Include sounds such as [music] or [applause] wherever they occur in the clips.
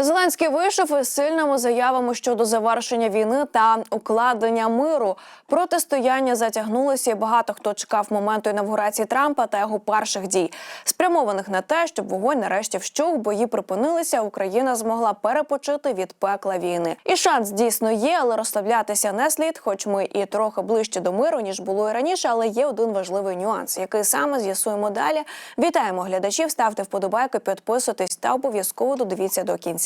Зеленський вийшов із сильними заявами щодо завершення війни та укладення миру. Протистояння затягнулося, і багато хто чекав моменту інавгурації Трампа та його перших дій, спрямованих на те, щоб вогонь нарешті вщух, бої припинилися. Україна змогла перепочити від пекла війни. І шанс дійсно є, але розслаблятися не слід, хоч ми і трохи ближче до миру ніж було і раніше. Але є один важливий нюанс, який саме з'ясуємо далі. Вітаємо глядачів, ставте вподобайки, підписуйтесь та обов'язково додивіться до кінця.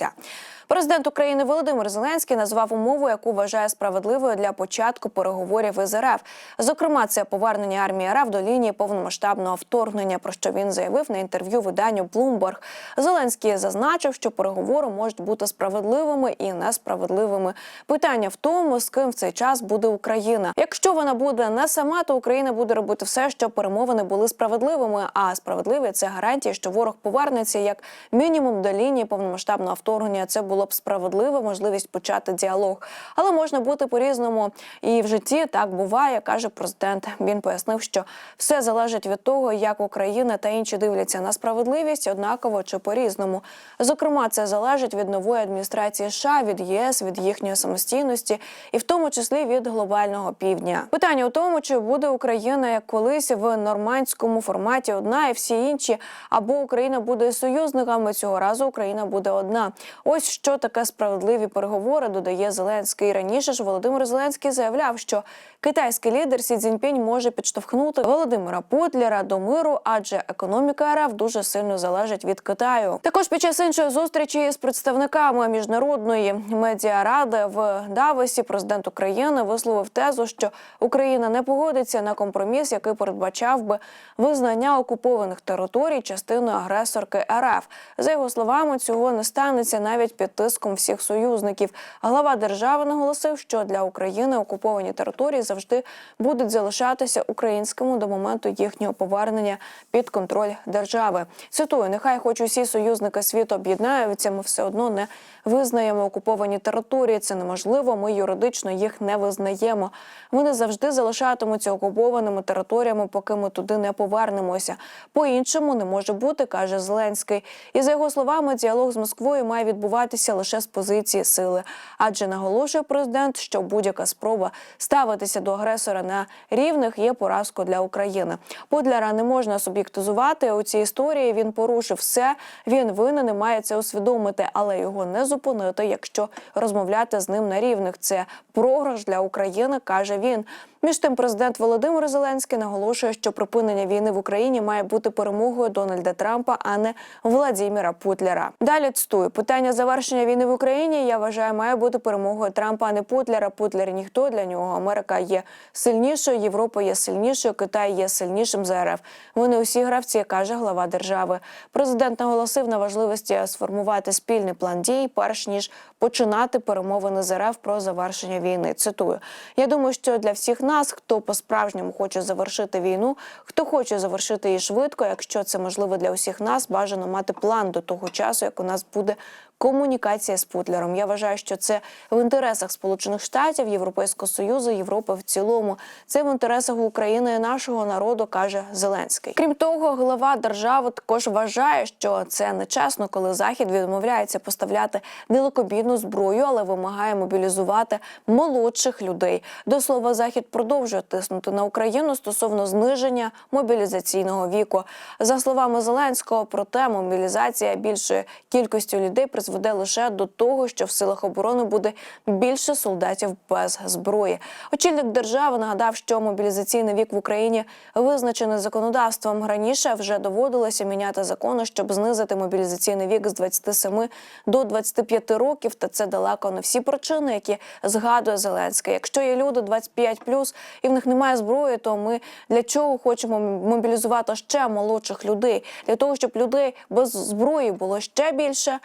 Президент України Володимир Зеленський назвав умову, яку вважає справедливою для початку переговорів із РФ. Зокрема, це повернення армії РФ до лінії повномасштабного вторгнення. Про що він заявив на інтерв'ю виданню Bloomberg. Зеленський зазначив, що переговори можуть бути справедливими і несправедливими. Питання в тому, з ким в цей час буде Україна. Якщо вона буде не сама, то Україна буде робити все, щоб перемовини були справедливими. А справедливі це гарантія, що ворог повернеться як мінімум до лінії повномасштабного вторгнення. Це було б справедливо, можливість почати діалог. Але можна бути по-різному. І в житті так буває, каже президент. Він пояснив, що все залежить від того, як Україна та інші дивляться на справедливість однаково чи по-різному. Зокрема, це залежить від нової адміністрації США, від ЄС, від їхньої самостійності, і в тому числі від глобального півдня. Питання у тому, чи буде Україна як колись в нормандському форматі одна, і всі інші, або Україна буде союзниками. Цього разу Україна буде одна. Ось що таке справедливі переговори, додає Зеленський. Раніше ж Володимир Зеленський заявляв, що китайський лідер Сі Цзіньпінь може підштовхнути Володимира Путлера до миру, адже економіка РФ дуже сильно залежить від Китаю. Також під час іншої зустрічі з представниками міжнародної медіаради в Давосі президент України висловив тезу, що Україна не погодиться на компроміс, який передбачав би визнання окупованих територій частиною агресорки РФ. За його словами, цього не станеться навіть під тиском всіх союзників. Глава держави наголосив, що для України окуповані території завжди будуть залишатися українськими до моменту їхнього повернення під контроль держави. Цитую: нехай хоч усі союзники світу об'єднаються, ми все одно не визнаємо окуповані території. Це неможливо. Ми юридично їх не визнаємо. Вони завжди залишатимуться окупованими територіями, поки ми туди не повернемося. По іншому не може бути, каже Зеленський. І за його словами, діалог з Москвою має відбуватися лише з позиції сили, адже наголошує президент, що будь-яка спроба ставитися до агресора на рівних є поразкою для України. Путлера не можна суб'єктизувати у цій історії. Він порушив все. Він винен і має це усвідомити, але його не зупинити, якщо розмовляти з ним на рівних. Це програш для України, каже він. Між тим, президент Володимир Зеленський наголошує, що припинення війни в Україні має бути перемогою Дональда Трампа, а не Владіміра Путлера. Далі цитую питання завершення війни в Україні. Я вважаю, має бути перемогою Трампа, а не Путлера. Путлер ніхто для нього. Америка є сильнішою, Європа є сильнішою, Китай є сильнішим за РФ. Вони усі гравці, каже глава держави. Президент наголосив на важливості сформувати спільний план дій, перш ніж починати перемовини з РФ про завершення війни. Цитую: я думаю, що для всіх нас, хто по-справжньому хоче завершити війну, хто хоче завершити її швидко, якщо це можливо для усіх нас, бажано мати план до того часу, як у нас буде комунікація з Путлером. Я вважаю, що це в інтересах Сполучених Штатів, Європейського Союзу, Європи в цілому. Це в інтересах України і нашого народу, каже Зеленський. Крім того, глава держави також вважає, що це нечесно, коли захід відмовляється поставляти далекобійну зброю, але вимагає мобілізувати молодших людей. До слова, захід продовжує тиснути на Україну стосовно зниження мобілізаційного віку. За словами Зеленського, проте мобілізація більшої кількості людей призведе лише до того, що в силах оборони буде більше солдатів без зброї. Очільник держави нагадав, що мобілізаційний вік в Україні визначений законодавством. Раніше вже доводилося міняти закони, щоб знизити мобілізаційний вік з 27 до 25 років. Та це далеко не всі причини, які згадує Зеленський. Якщо є люди 25+, і в них немає зброї, то ми для чого хочемо мобілізувати ще молодших людей? Для того, щоб людей без зброї було ще більше,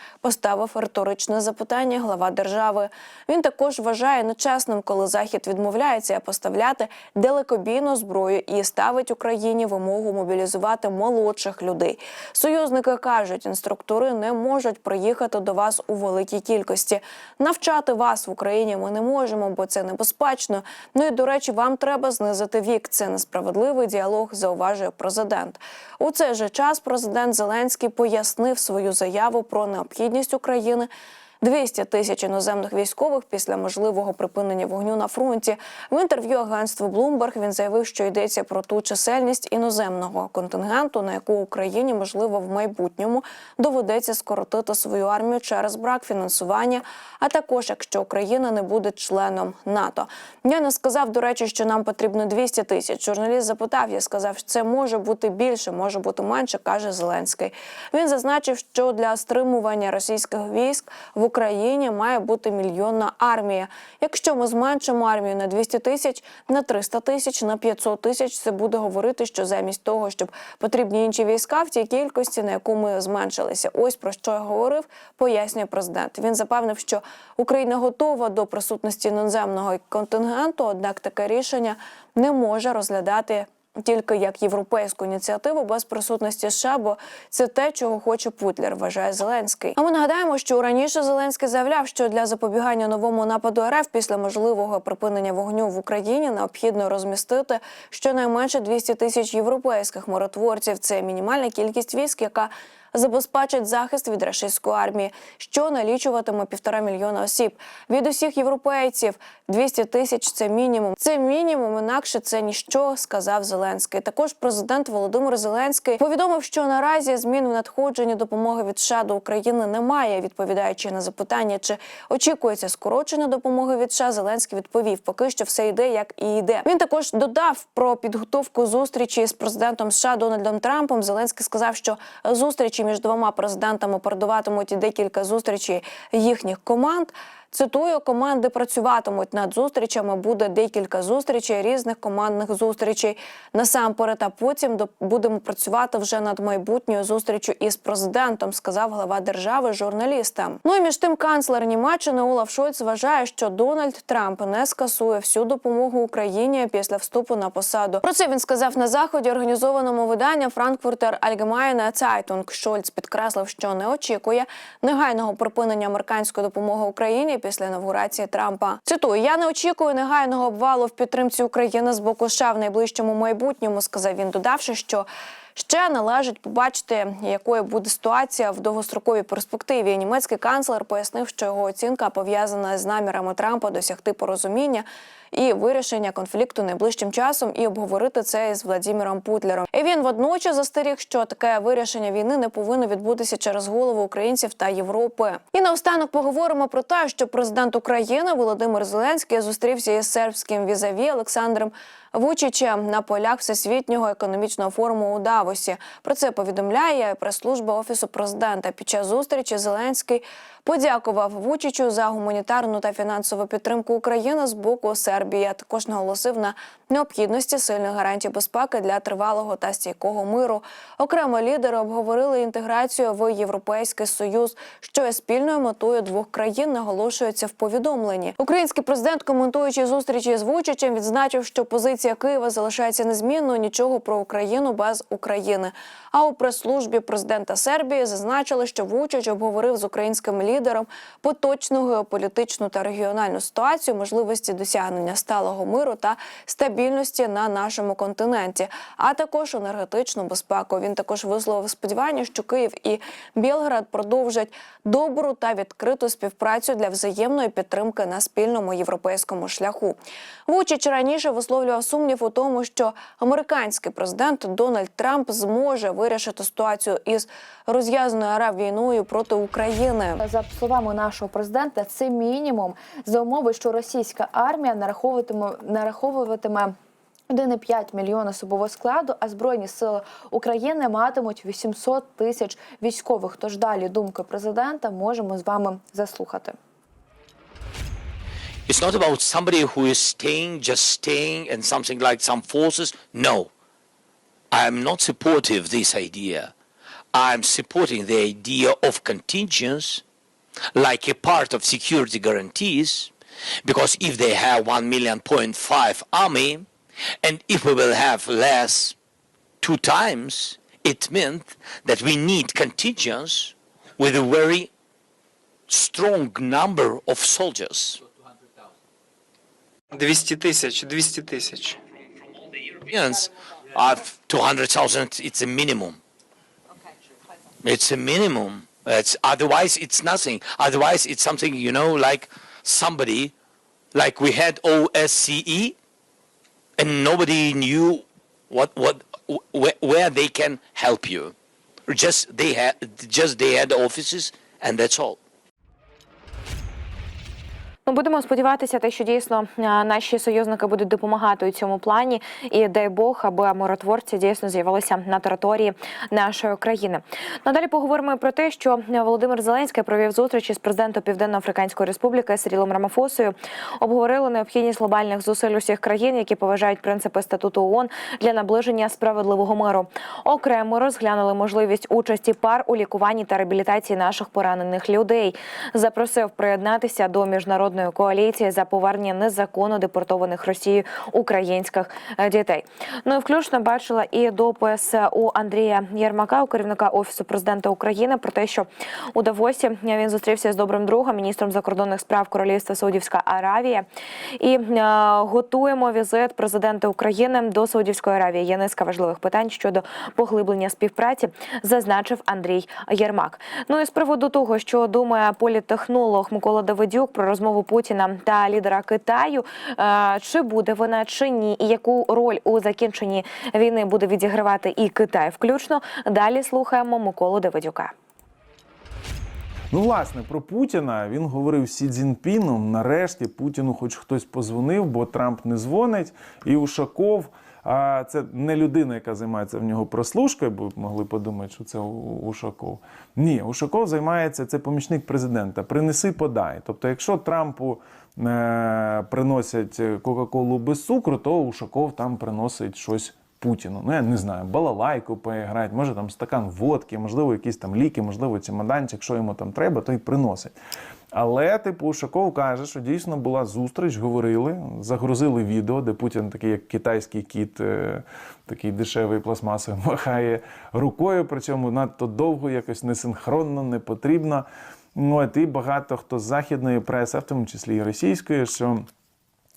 поставив риторичне запитання глава держави. Він також вважає нечесним, коли захід відмовляється поставляти далекобійну зброю і ставить Україні вимогу мобілізувати молодших людей. Союзники кажуть, інструктори не можуть приїхати до вас у великій кількості. Навчати вас в Україні ми не можемо, бо це небезпечно. Ну і до речі, вам треба знизити вік. Це несправедливий діалог, зауважує президент. У цей же час президент Зеленський пояснив свою заяву про необхідність України України. 200 тисяч іноземних військових після можливого припинення вогню на фронті. В інтерв'ю агентству Bloomberg він заявив, що йдеться про ту чисельність іноземного контингенту, на яку Україні можливо в майбутньому доведеться скоротити свою армію через брак фінансування, а також якщо Україна не буде членом НАТО. Я не сказав, до речі, що нам потрібно 200 тисяч. Журналіст запитав, я сказав, що це може бути більше, може бути менше, каже Зеленський. Він зазначив, що для стримування російських військ в Україні має бути мільйонна армія. Якщо ми зменшимо армію на 200 тисяч, на 300 тисяч, на 500 тисяч, це буде говорити, що замість того, щоб потрібні інші війська в тій кількості, на яку ми зменшилися. Ось про що я говорив, пояснює президент. Він запевнив, що Україна готова до присутності іноземного контингенту, однак таке рішення не може розглядати тільки як європейську ініціативу без присутності США, бо це те, чого хоче Путлер, вважає Зеленський. А ми нагадаємо, що раніше Зеленський заявляв, що для запобігання новому нападу РФ після можливого припинення вогню в Україні необхідно розмістити щонайменше 200 тисяч європейських миротворців. Це мінімальна кількість військ, яка забезпечить захист від рашистської армії, що налічуватиме півтора мільйона осіб. Від усіх європейців 200 тисяч це мінімум. Це мінімум, інакше це ніщо, сказав Зеленський. Також президент Володимир Зеленський повідомив, що наразі змін в надходженні допомоги від США до України немає. Відповідаючи на запитання, чи очікується скорочення допомоги від США, Зеленський відповів: поки що все йде як і йде. Він також додав про підготовку зустрічі з президентом США Дональдом Трампом. Зеленський сказав, що зустрічі між двома президентами передуватимуть декілька зустрічей їхніх команд. Цитую, команди працюватимуть над зустрічами. Буде декілька зустрічей, різних командних зустрічей. Насамперед, а потім будемо працювати вже над майбутньою зустрічю із президентом, сказав глава держави журналістам. Ну і між тим, канцлер Німеччини Олаф Шольц вважає, що Дональд Трамп не скасує всю допомогу Україні після вступу на посаду. Про це він сказав на заході, організованому виданням Frankfurter Allgemeine Zeitung. Шольц підкреслив, що не очікує негайного припинення американської допомоги Україні після інавгурації Трампа. Цитую: я не очікую негайного обвалу в підтримці України з боку США в найближчому майбутньому. Сказав він, додавши, що. Ще належить побачити, якою буде ситуація в довгостроковій перспективі. Німецький канцлер пояснив, що його оцінка пов'язана з намірами Трампа досягти порозуміння і вирішення конфлікту найближчим часом і обговорити це із Владіміром Путлером. І він водночас застеріг, що таке вирішення війни не повинно відбутися через голову українців та Європи. І наостанок поговоримо про те, що президент України Володимир Зеленський зустрівся із сербським візаві Олександром. Вучичем на полях всесвітнього економічного форуму у Давосі. Про це повідомляє прес-служба офісу президента. Під час зустрічі Зеленський подякував Вучичу за гуманітарну та фінансову підтримку України з боку Сербії. Також наголосив на необхідності сильних гарантій безпеки для тривалого та стійкого миру. Окремо лідери обговорили інтеграцію в Європейський Союз, що є спільною метою двох країн. Наголошується в повідомленні. Український президент, коментуючи зустрічі з Вучичем, відзначив, що позиція Києва залишається незмінною. Нічого про Україну без України. А у прес-службі президента Сербії зазначили, що Вучич обговорив з українським лідером поточну геополітичну та регіональну ситуацію, можливості досягнення сталого миру та стабільності на нашому континенті, а також енергетичну безпеку. Він також висловив сподівання, що Київ і Білград продовжать добру та відкриту співпрацю для взаємної підтримки на спільному європейському шляху. Вучич раніше висловлював сумнів у тому, що американський президент Дональд Трамп зможе вирішити ситуацію із розв'язаною РФ війною проти України. За словами нашого президента, це мінімум за умови, що російська армія нараховуватиме нараховуватиме 1,5 мільйона особового складу, а збройні сили України матимуть 800 тисяч військових. Тож далі думки президента можемо з вами заслухати. It's not about somebody who is staying, just staying, and something like some forces. No, I'm not supportive this idea. I'm supporting the idea of contingents, like a part of security guarantees, because if they have one million point five army, and if we will have less two times, it meant that we need contingents with a very strong number of soldiers. 200 тисяч, 200 тисяч. Europeans have 200,000, it's a minimum. It's a minimum. It's, otherwise, it's nothing. Otherwise, it's something, you know, like somebody, like we had OSCE, and nobody knew what, what, where, where they can help you. Just they had, just they had offices, and that's all. Ну, будемо сподіватися, те, що дійсно е, наші союзники будуть допомагати у цьому плані, і дай Бог, аби миротворці дійсно з'явилися на території нашої країни. Надалі поговоримо про те, що Володимир Зеленський провів зустріч із президентом Південно-Африканської Республіки Сирілом Рамафосою. Обговорили необхідність глобальних зусиль усіх країн, які поважають принципи статуту ООН для наближення справедливого миру. Окремо розглянули можливість участі пар у лікуванні та реабілітації наших поранених людей. Запросив приєднатися до міжнародної коаліції за повернення незаконно депортованих Росією українських е, дітей. Ну і включно бачила і допис у Андрія Єрмака, у керівника офісу президента України, про те, що у Давосі він зустрівся з добрим другом, міністром закордонних справ Королівства Саудівська Аравія. І е, готуємо візит президента України до Саудівської Аравії. Є низка важливих питань щодо поглиблення співпраці, зазначив Андрій Єрмак. Ну і з приводу того, що думає політтехнолог Микола Давидюк про розмову Путіна та лідера Китаю, е, чи буде вона чи ні, і яку роль у закінченні війни буде відігравати і Китай, включно далі слухаємо Миколу Давидюка. Ну, власне, про Путіна він говорив Сі Цзіньпіном. Нарешті Путіну, хоч хтось позвонив, бо Трамп не дзвонить. І Ушаков, а це не людина, яка займається в нього прослушкою, бо могли подумати, що це Ушаков. Ні, Ушаков займається це помічник президента. Принеси, подай. Тобто, якщо Трампу е- приносять Кока-Колу без цукру, то Ушаков там приносить щось. Путіну. Ну, я не знаю, балалайку поіграти, може там стакан водки, можливо, якісь там ліки, можливо, чемоданчик, що йому там треба, то й приносить. Але, типу, Ушаков каже, що дійсно була зустріч, говорили, загрузили відео, де Путін такий, як китайський кіт, е, такий дешевий пластмасовий, махає рукою, причому надто довго, якось несинхронно, не потрібно. Ну, і багато хто з західної преси, в тому числі і російської, що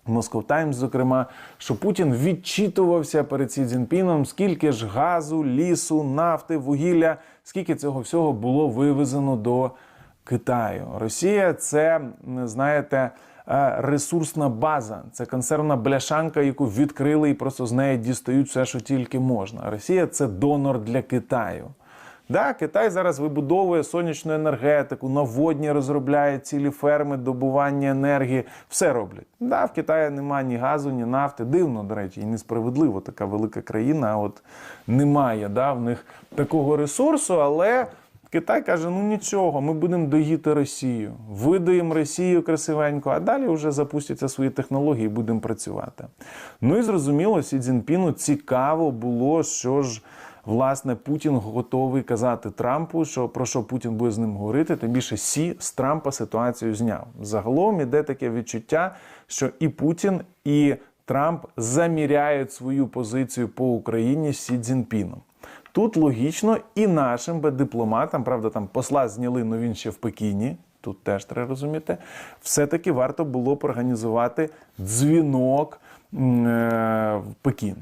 Москов Таймс, зокрема, що Путін відчитувався перед Сі Цзіньпіном, скільки ж газу, лісу, нафти, вугілля, скільки цього всього було вивезено до Китаю. Росія це, знаєте, е, ресурсна база, це консервна бляшанка, яку відкрили і просто з неї дістають все, що тільки можна. Росія це донор для Китаю. Да, Китай зараз вибудовує сонячну енергетику, на водні розробляє цілі ферми, добування енергії. Все роблять. Да, в Китаї немає ні газу, ні нафти. Дивно, до речі, і несправедливо така велика країна. От немає да, в них такого ресурсу, але. Китай каже: ну нічого, ми будемо доїти Росію, видаємо Росію красивенько, а далі вже запустяться свої технології і будемо працювати. Ну і зрозуміло, Сі Цзіньпіну цікаво було, що ж власне Путін готовий казати Трампу, що про що Путін буде з ним говорити. Тим більше Сі з Трампа ситуацію зняв. Загалом іде таке відчуття, що і Путін, і Трамп заміряють свою позицію по Україні Сі Цзіньпіном. Тут логічно і нашим би дипломатам, правда, там посла зняли, але він ще в Пекіні. Тут теж треба розуміти. Все-таки варто було б організувати дзвінок е, в Пекін.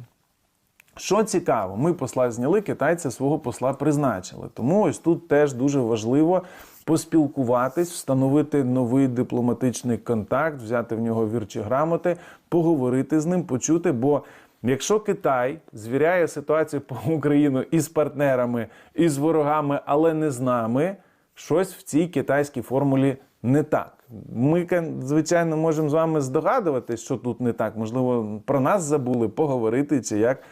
Що цікаво, ми посла зняли, китайці свого посла призначили. Тому ось тут теж дуже важливо поспілкуватись, встановити новий дипломатичний контакт, взяти в нього вірчі грамоти, поговорити з ним, почути. Бо якщо Китай звіряє ситуацію по Україну із партнерами, і з ворогами, але не з нами, щось в цій китайській формулі не так. Ми, звичайно, можемо з вами здогадуватись, що тут не так. Можливо, про нас забули поговорити чи як.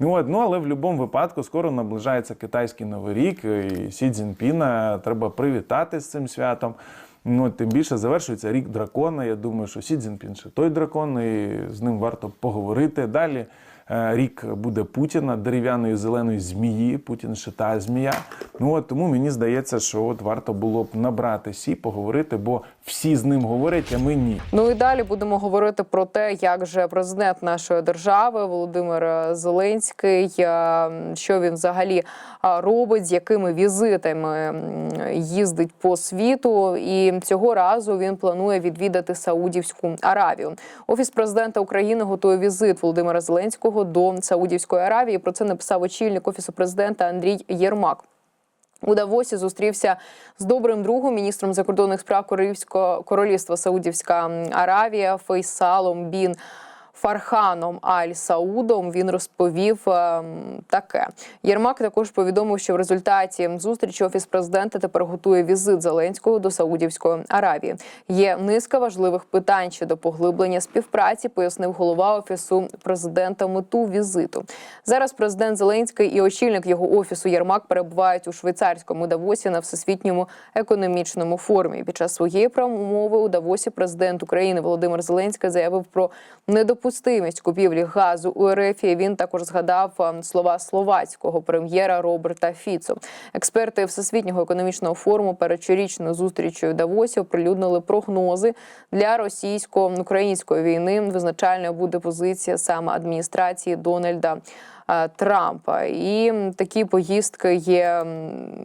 Ну, от, ну, але в будь-якому випадку скоро наближається китайський новий рік, і Сі Цзіньпіна треба привітати з цим святом. Ну, тим більше завершується рік дракона. Я думаю, що Сі Цзіньпін ще той дракон, і з ним варто поговорити. Далі рік буде Путіна, дерев'яної зеленої змії. Путін ще та змія. Ну от тому мені здається, що от варто було б набрати Сі, поговорити, бо всі з ним говорять, а ми ні. Ну і далі будемо говорити про те, як же президент нашої держави Володимир Зеленський, е, що він взагалі е, робить, з якими візитами їздить по світу. І цього разу він планує відвідати Саудівську Аравію. Офіс президента України готує візит Володимира Зеленського до Саудівської Аравії. Про це написав очільник офісу президента Андрій Єрмак. У Давосі зустрівся з добрим другом, міністром закордонних справ Королівського королівства Саудівська Аравія Фейсалом Бін. Фарханом Аль Саудом він розповів е, таке. Єрмак також повідомив, що в результаті зустрічі офіс президента тепер готує візит Зеленського до Саудівської Аравії. Є низка важливих питань щодо поглиблення співпраці, пояснив голова офісу президента мету візиту. Зараз президент Зеленський і очільник його офісу Єрмак перебувають у швейцарському Давосі на всесвітньому економічному форумі. Під час своєї промови у Давосі президент України Володимир Зеленський заявив про недопустимість купівлі газу у РФ. Він також згадав е, слова словацького прем'єра Роберта Фіцо. Експерти Всесвітнього економічного форуму перед щорічною зустрічю Давосі оприлюднили прогнози для російсько-української війни. Визначальною буде позиція саме адміністрації Дональда. Е, Трампа і такі поїздки є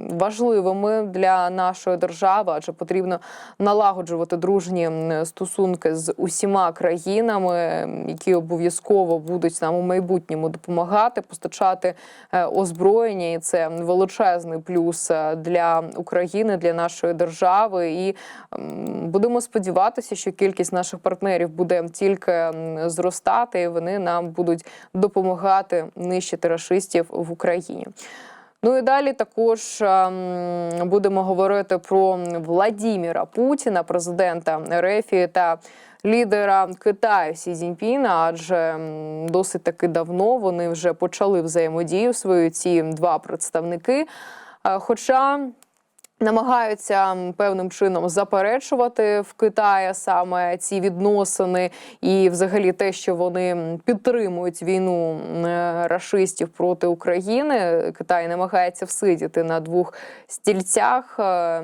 важливими для нашої держави, адже потрібно налагоджувати дружні стосунки з усіма країнами, які обов'язково будуть нам у майбутньому допомагати, постачати е, озброєння, і це величезний плюс е, для України, для нашої держави. І будемо сподіватися, що кількість наших партнерів буде тільки зростати, і вони нам будуть допомагати нищити рашистів в Україні. Ну і далі також ем, будемо говорити про Владіміра Путіна, президента РФ та лідера Китаю Сі Цзіньпіна, адже досить таки давно вони вже почали взаємодію свою ці два представники. Е, Хоча намагаються певним чином заперечувати в Китаї саме ці відносини і, взагалі, те, що вони підтримують війну е, проти України. Китай намагається всидіти на двох стільцях. Е,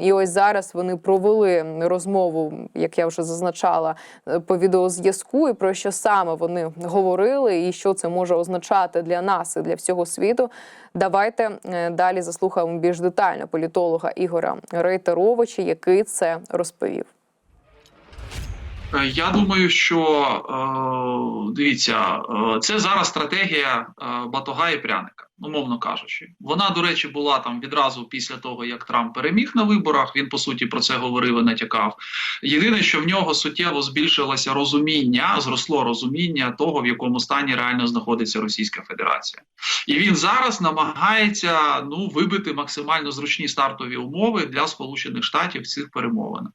І ось зараз вони провели розмову, як я вже зазначала, е, по відеозв'язку, і про що саме вони говорили, і що це може означати для нас і для всього світу. Давайте далі заслухаємо більш детально політолога Ігора Рейтеровича, який це розповів. Е, Я думаю, що е, дивіться, е, це зараз стратегія батога і пряника, умовно кажучи. Вона, до речі, була там відразу після того, як Трамп переміг на виборах. Він по суті про це говорив і натякав. Єдине, що в нього суттєво збільшилося розуміння, зросло розуміння того, в якому стані реально знаходиться Російська Федерація, і він зараз намагається ну вибити максимально зручні стартові умови для Сполучених Штатів в цих перемовинах.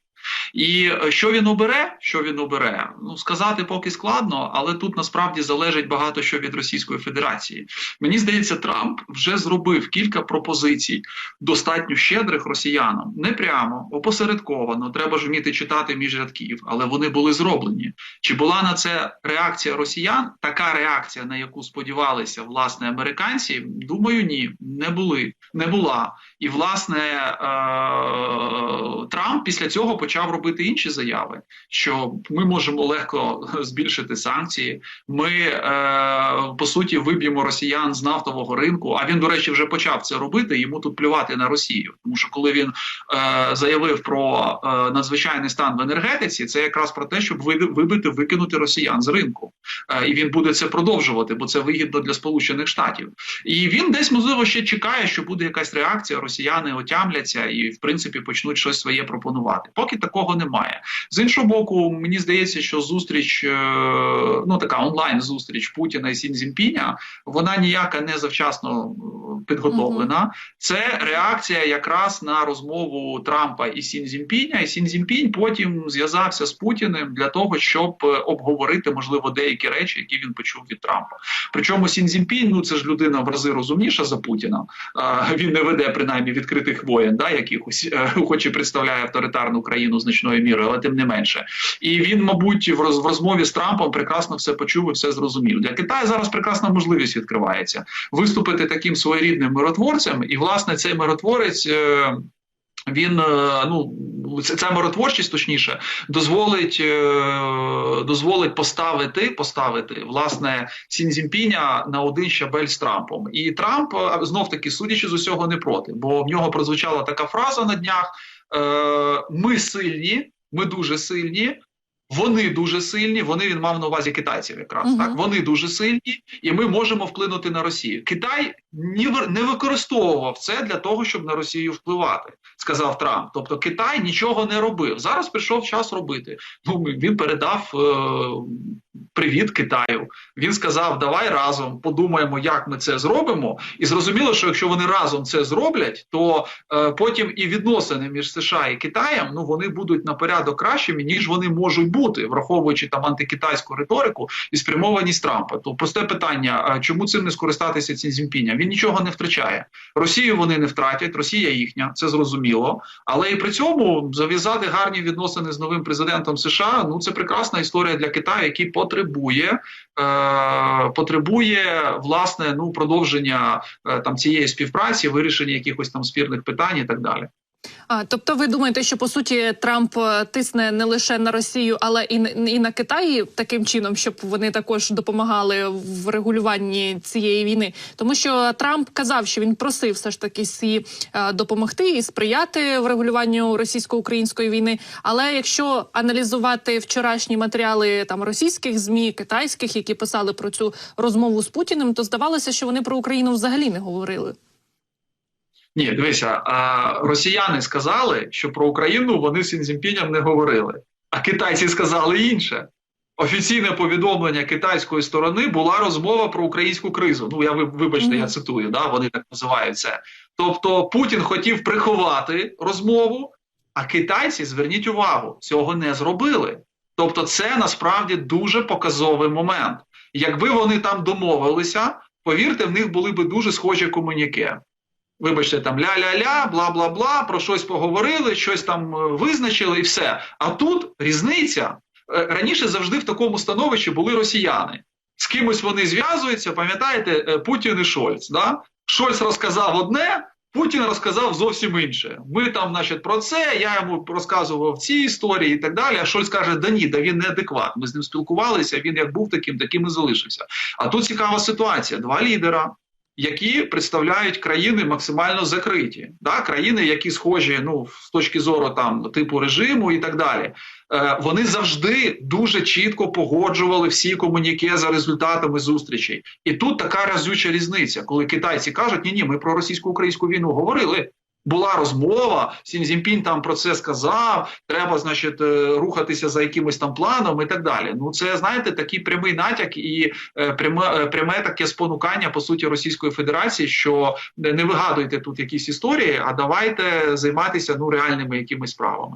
І е, що він обере? Що він обере? Ну сказати поки складно, але тут насправді залежить багато що від Російської Федерації. Мені здається, Трамп вже зробив кілька пропозицій достатньо щедрих росіянам. Не прямо, опосередковано. Треба ж вміти читати між рядків, але вони були зроблені. Чи була на це реакція росіян? Така реакція, на яку сподівалися власне американці? Думаю, ні, не були, не була. І власне е- Трамп після цього почав робити інші заяви, що ми можемо легко [laughs] збільшити санкції. Ми е, по суті виб'ємо росіян з нафтового ринку. А він, до речі, вже почав це робити. Йому тут плювати на Росію, тому що коли він е, заявив про е, надзвичайний стан в енергетиці, це якраз про те, щоб вибити, викинути росіян з ринку, е, і він буде це продовжувати, бо це вигідно для Сполучених Штатів. І він десь можливо ще чекає, що буде якась реакція. Росіяни отямляться і, в принципі, почнуть щось своє пропонувати. Поки такого немає. З іншого боку, мені здається, що зустріч, е, ну така онлайн зустріч Путіна і Сінзінпіня, вона ніяка не завчасно е, підготовлена. Це реакція якраз на розмову Трампа і Сінзінпіня. І Сінзінпінь потім зв'язався з Путіним для того, щоб е, обговорити можливо деякі речі, які він почув від Трампа. Причому Сінзінпінь, ну це ж людина в рази розумніша за Путіна. Він не веде принаймні відкритих воєн, да, якихось, хоч і представляє авторитарну країну значною мірою, але тим не менше. І він, мабуть, в розмові з Трампом прекрасно все почув і все зрозумів. Для Китаю зараз прекрасна можливість відкривається виступити таким своєрідним миротворцем, і власне цей миротворець. е, Він е, ну ця миротворчість, точніше, дозволить е, дозволить поставити поставити власне Сінзімпіня на один щабель з Трампом. І Трамп знов таки, судячи з усього, не проти, бо в нього прозвучала така фраза на днях: ми сильні, ми дуже сильні. Вони дуже сильні. Вони він мав на увазі китайців, якраз Мгм. так. Вони дуже сильні, і ми можемо вплинути на Росію. Китай ні не використовував це для того, щоб на Росію впливати, сказав Трамп. Тобто Китай нічого не робив. Зараз прийшов час робити. Ну він передав е, привіт Китаю. Він сказав: давай разом подумаємо, як ми це зробимо. І зрозуміло, що якщо вони разом це зроблять, то е, потім і відносини між США і Китаєм ну вони будуть на порядок кращими, ніж вони можуть бути, враховуючи там антикитайську риторику і спрямованість Трампа. То просте питання: чому цим не скористатися Цзі Цзіньпіням? Він нічого не втрачає. Росію вони не втратять, Росія їхня, це зрозуміло. Але і при цьому зав'язати гарні відносини з новим президентом США. Ну це прекрасна історія для Китаю, який потребує, е, потребує власне ну продовження е, там цієї співпраці, вирішення якихось там спірних питань і так далі. А тобто, ви думаєте, що по суті Трамп е, тисне не лише на Росію, але і і на Китай таким чином, щоб вони також допомагали в регулюванні цієї війни, тому що Трамп казав, що він просив все ж таки Сі е, допомогти і сприяти в регулюванню російсько-української війни. Але якщо аналізувати вчорашні матеріали там російських змі, китайських, які писали про цю розмову з Путіним, то здавалося, що вони про Україну взагалі не говорили. Ні, дивися, а, росіяни сказали, що про Україну вони з Цзіньпіням не говорили, а китайці сказали інше. Офіційне повідомлення китайської сторони була розмова про українську кризу. Ну я ви- вибачте, я цитую, да, вони так називають це. Тобто Путін хотів приховати розмову, а китайці, зверніть увагу, цього не зробили. Тобто, це насправді дуже показовий момент. Якби вони там домовилися, повірте, в них були би дуже схожі комуніке. Вибачте, там ля-ля-ля, бла-бла-бла, про щось поговорили, щось там е, визначили і все. А тут різниця. Е, Раніше завжди в такому становищі були росіяни. З кимось вони зв'язуються, пам'ятаєте, е, Путін і Шольц. Да? Шольц розказав одне, Путін розказав зовсім інше. Ми там, значить, про це, я йому розказував ці історії і так далі. А Шольц каже: да ні, да він неадекват. Ми з ним спілкувалися, він як був таким, таким і залишився. А тут цікава ситуація: два лідера, які представляють країни максимально закриті, да? країни, які схожі ну, з точки зору там типу режиму і так далі. Е, вони завжди дуже чітко погоджували всі комуніке за результатами зустрічей. І тут така разюча різниця, коли китайці кажуть, ні, ні, ми про російсько-українську війну говорили. Була розмова, Сін Цзіньпінь там про це сказав. Треба, значить, е, рухатися за якимось там планом і так далі. Ну це знаєте, такий прямий натяк і е, пряме, е, пряме таке спонукання по суті Російської Федерації, що не вигадуйте тут якісь історії, а давайте займатися ну реальними якимись справами.